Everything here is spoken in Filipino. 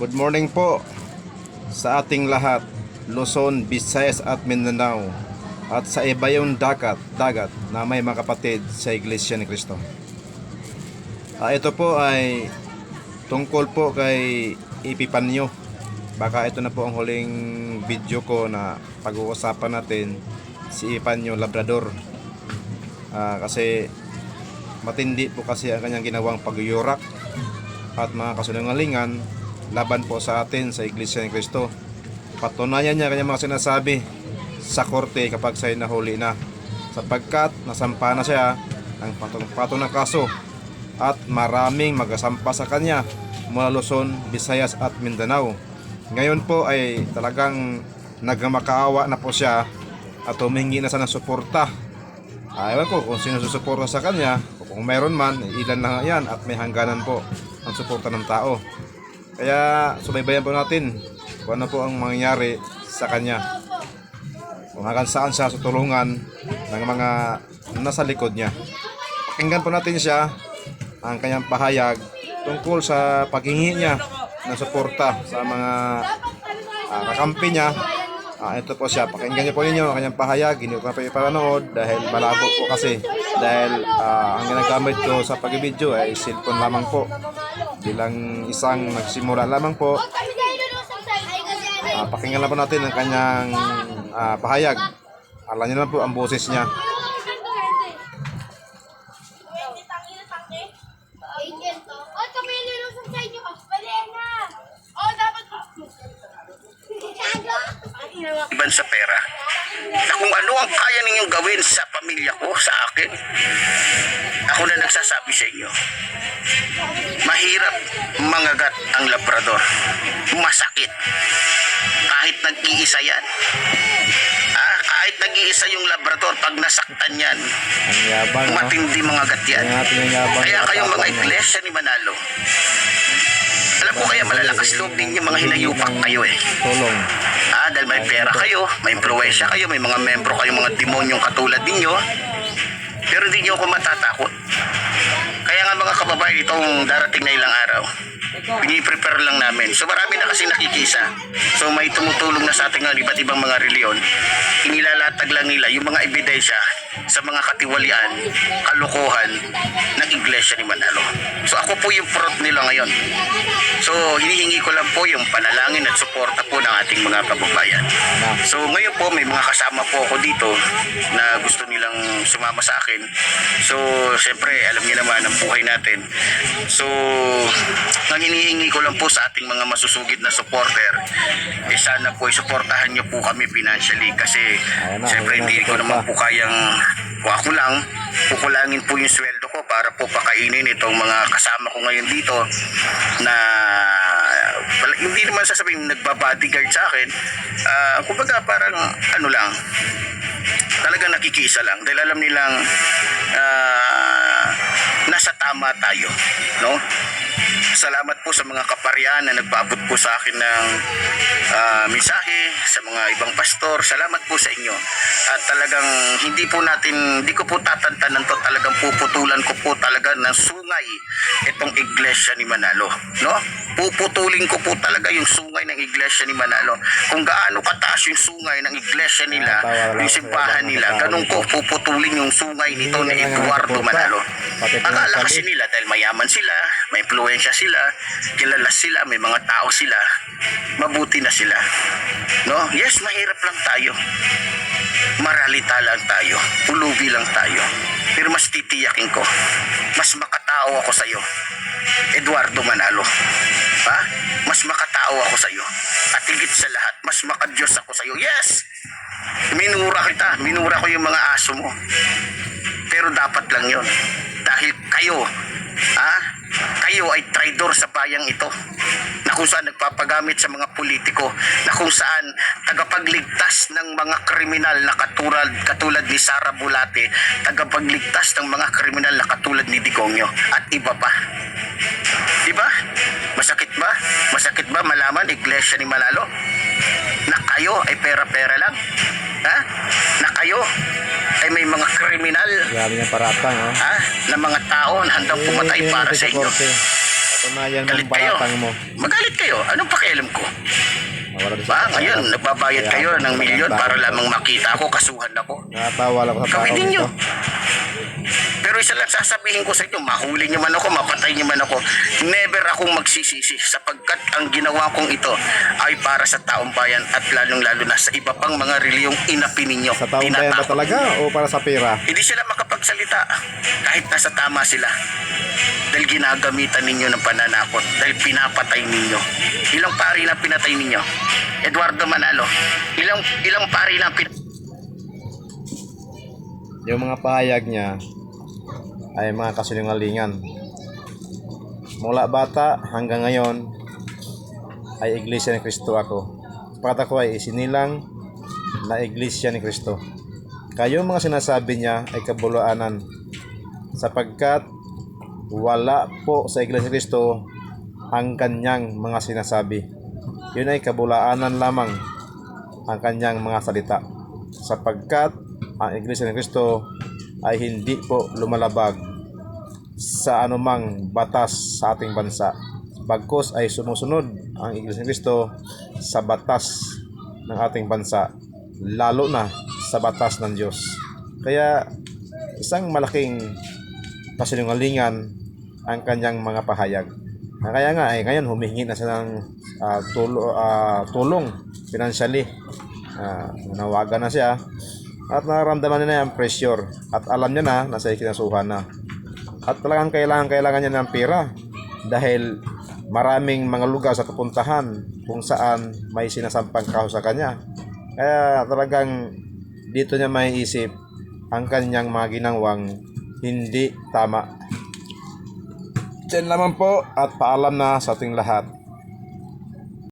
Good morning po sa ating lahat, Luzon, Visayas at Mindanao at sa iba yung dagat, dagat na may mga kapatid sa Iglesia ni Cristo. Ah, ito po ay tungkol po kay Ipipanyo. Baka ito na po ang huling video ko na pag-uusapan natin si Ipanyo Labrador. Ah, kasi matindi po kasi ang kanyang ginawang pagyurak at mga kasunungalingan laban po sa atin sa Iglesia ni Cristo. Patunayan niya kanyang mga sinasabi sa korte kapag siya'y nahuli na sapagkat nasampa na siya ng patong-patong kaso at maraming magasampa sa kanya mula Luzon, Visayas at Mindanao. Ngayon po ay talagang nagmakaawa na po siya at humingi na sa ng suporta. Ah, ewan ko kung sino susuporta sa kanya, kung mayroon man, ilan lang yan at may hangganan po ang suporta ng tao. Kaya subaybayan po natin kung ano po ang mangyayari sa kanya. Kung hanggang saan siya tutulungan ng mga nasa likod niya. Pakinggan po natin siya ang kanyang pahayag tungkol sa paghingi niya ng suporta sa mga ah, kakampi niya. Ah, ito po siya. Pakinggan niyo po ninyo ang kanyang pahayag. Hindi ko pa ipapanood dahil malabo po kasi. Dahil ah, ang ginagamit ko sa pag-video ay cellphone lamang po. Bilang isang nagsimula lamang po, Ah, pakinggan lang po natin ang kanyang ah, pahayag. Alam niyo naman po ang boses niya. Iban sa pera na kung ano ang kaya ninyong gawin sa pamilya ko, sa akin, ako na nagsasabi sa inyo. Mahirap mangagat ang labrador. Masakit. Kahit nag-iisa yan. Ah, kahit nag-iisa yung labrador, pag nasaktan yan, Ang yabang, matindi mga gat yan. Yabang. Kaya kayong mga iglesia ni Manalo, alam ko kaya malalakas loob ninyo mga hinayupak kayo eh. Tulong. Ah, dahil may pera kayo, may impluensya kayo, may mga membro kayo, mga demonyong katulad ninyo. Pero hindi nyo ako matatakot. Kaya nga mga kababayan, itong darating na ilang araw, piniprepare lang namin. So marami na kasi nakikisa. So may tumutulong na sa ating iba't ibang mga reliyon. Inilalatag lang nila yung mga ebidensya sa mga katiwalian, kalokohan ng Iglesia ni Manalo. So ako po yung front nila ngayon. So hinihingi ko lang po yung panalangin at suporta po ng ating mga kababayan. So ngayon po may mga kasama po ako dito na gusto nilang sumama sa akin. So siyempre alam niyo naman ang buhay natin. So ang hinihingi ko lang po sa ating mga masusugid na supporter eh sana po isuportahan niyo po kami financially kasi siyempre hindi ko naman po kayang kung ako lang kukulangin po yung sweldo ko para po pakainin itong mga kasama ko ngayon dito na wala, hindi naman sasabihin nagbabodyguard sa akin. Ah, kumbaga parang ano lang talaga nakikisa lang. Dahil alam nilang ah, nasa tama tayo no? Salamat po sa mga kaparian na nagpaabot po sa akin ng ah, mensahe sa mga ibang pastor. Salamat po sa inyo. At talagang hindi po natin hindi ko po tatantanan to. Talagang puputulan ko po talaga ng sungay itong iglesia ni Manalo no puputulin ko po talaga yung sungay ng iglesia ni Manalo. Kung gaano kataas yung sungay ng iglesia nila yung simbahan nila ganun ko puputulin yung sungay nito ni Eduardo Manalo. Akala kasi nila dahil mayaman sila may influensya sila kilala sila may mga tao sila mabuti na sila. No? Yes mahirap lang tayo. Maralita lang tayo. Ulubi lang tayo. Pero mas titiyakin ko. Mas makatao ako sa iyo Eduardo Manalo ha mas makatao ako sa iyo at higit sa lahat mas makadiyos ako sa iyo yes! Minura kita. Minura ko yung mga aso mo. Pero dapat lang yon dahil kayo ha? Kayo ay traidor sa bayang ito. Na kung saan nagpapagamit sa mga politiko. Na kung saan tagapagligtas ng mga kriminal na katulad, katulad ni Sara Bulate tagapagligtas ng mga kriminal na katulad ni Digongyo at iba pa. Di ba masakit ba masakit ba malaman iglesia ni Malalo na kayo ay pera-pera lang ha na kayo ay may mga kriminal Grabe niya paratang, oh. ha, na mga tao na handang pumatay para sa inyo. Patunayan kayo. baratang mo. Magalit kayo. Anong pakialam ko? Ba, ngayon, nagbabayad kayo ng milyon para lamang makita ako, kasuhan ako. Nakatawa lang sa tao Gawin ninyo. Pero isa lang sasabihin ko sa inyo, mahuli niyo man ako, mapatay niyo man ako, never akong magsisisi sapagkat ang ginawa kong ito ay para sa taong bayan at lalong-lalo na sa iba pang mga reliyong inapi ninyo. Sa taong bayan ba talaga o para sa pera? Hindi sila makapagsalita kahit nasa tama sila. Dahil ginagamitan ninyo ng pananakot. Dahil pinapatay ninyo. Ilang pari na pinatay ninyo? Eduardo Manalo. Ilang ilang pari na pinatay Yung mga pahayag niya ay mga kasinungalingan. Mula bata hanggang ngayon ay iglesia ni Kristo ako. Sapagat ako ay isinilang na iglesia ni Kristo. Kayong mga sinasabi niya ay kabulaanan sapagkat wala po sa iglesia ni Kristo ang kanyang mga sinasabi. Yun ay kabulaanan lamang ang kanyang mga salita sapagkat ang Iglesia ni Cristo ay hindi po lumalabag sa anumang batas sa ating bansa. Bagkus ay sumusunod ang Iglesia ni Cristo sa batas ng ating bansa, lalo na sa batas ng Diyos. Kaya isang malaking kasinungalingan ang kanyang mga pahayag. Ah, Kaya nga, eh, ngayon humihingi na siya ng ah, tulo- ah, tulong financially. Ah, nawagan na siya at nararamdaman niya na yung pressure at alam niya na na siya kinasuhan na. At talagang kailangan kailangan niya ng pera dahil maraming mga lugar sa pupuntahan kung saan may sinasampang kaho sa kanya. Kaya talagang dito niya may isip ang kanyang mga ginawang hindi tama. Diyan lamang po at paalam na sa ating lahat.